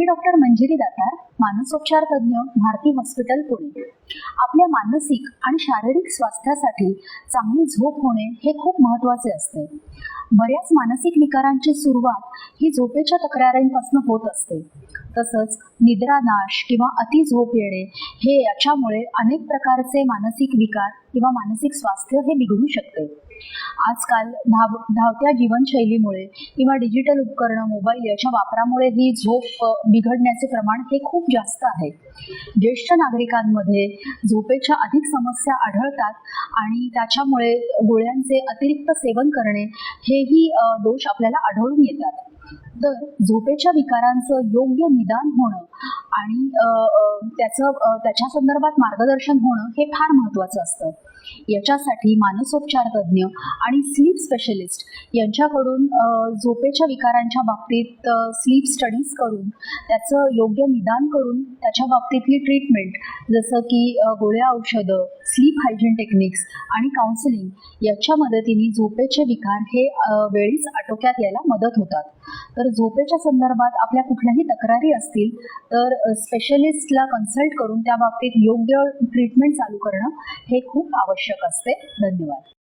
मी doctor Manjiri Datar मानसोपचार तज्ज्ञ Bharti hospital Pune. आपल्या मानसिक आणि शारीरिक स्वास्थ्यासाठी चांगली झोप होणे हे खूप महत्त्वाचे असते. बऱ्याच मानसिक विकारांची सुरुवात ही झोपेच्या तक्रारींपासून होत असते. तसंच निद्रानाश किंवा अति झोप येणे हे याच्यामुळे अनेक प्रकारचे मानसिक विकार किंवा मानसिक स्वास्थ्य हे बिघडू शकते. आजकाल धाव धावत्या जीवनशैलीमुळे किंवा डिजिटल उपकरणं मोबाईल याच्या वापरामुळे ही झोप बिघडण्याचे प्रमाण हे खूप जास्त आहे. ज्येष्ठ नागरिकांमध्ये झोपेच्या अधिक समस्या आढळतात आणि त्याच्यामुळे गोळ्यांचे अतिरिक्त सेवन करणे हेही दोष आपल्याला आढळून येतात. तर झोपेच्या विकारांचं योग्य निदान होणं आणि त्याचं त्याच्या संदर्भात मार्गदर्शन होणं हे फार महत्त्वाचं असतं. याच्यासाठी मानसोपचार तज्ज्ञ आणि स्लीप स्पेशलिस्ट यांच्याकडून झोपेच्या विकारांच्या बाबतीत स्लीप स्टडीज करून त्याचं योग्य निदान करून त्याच्या बाबतीतली ट्रीटमेंट जसं की गोळ्या औषधं स्लीप हायजीन टेक्निक्स आणि काउन्सिलिंग याच्या मदतीने झोपेचे विकार हे वेळीच आटोक्यात यायला मदत होतात. तर झोपेच्या संदर्भात आपल्या कुठल्याही तक्रारी असतील तर स्पेशलिस्टला कन्सल्ट करून त्या बाबतीत योग्य ट्रीटमेंट चालू करणं हे खूप आवश्यक असते. धन्यवाद.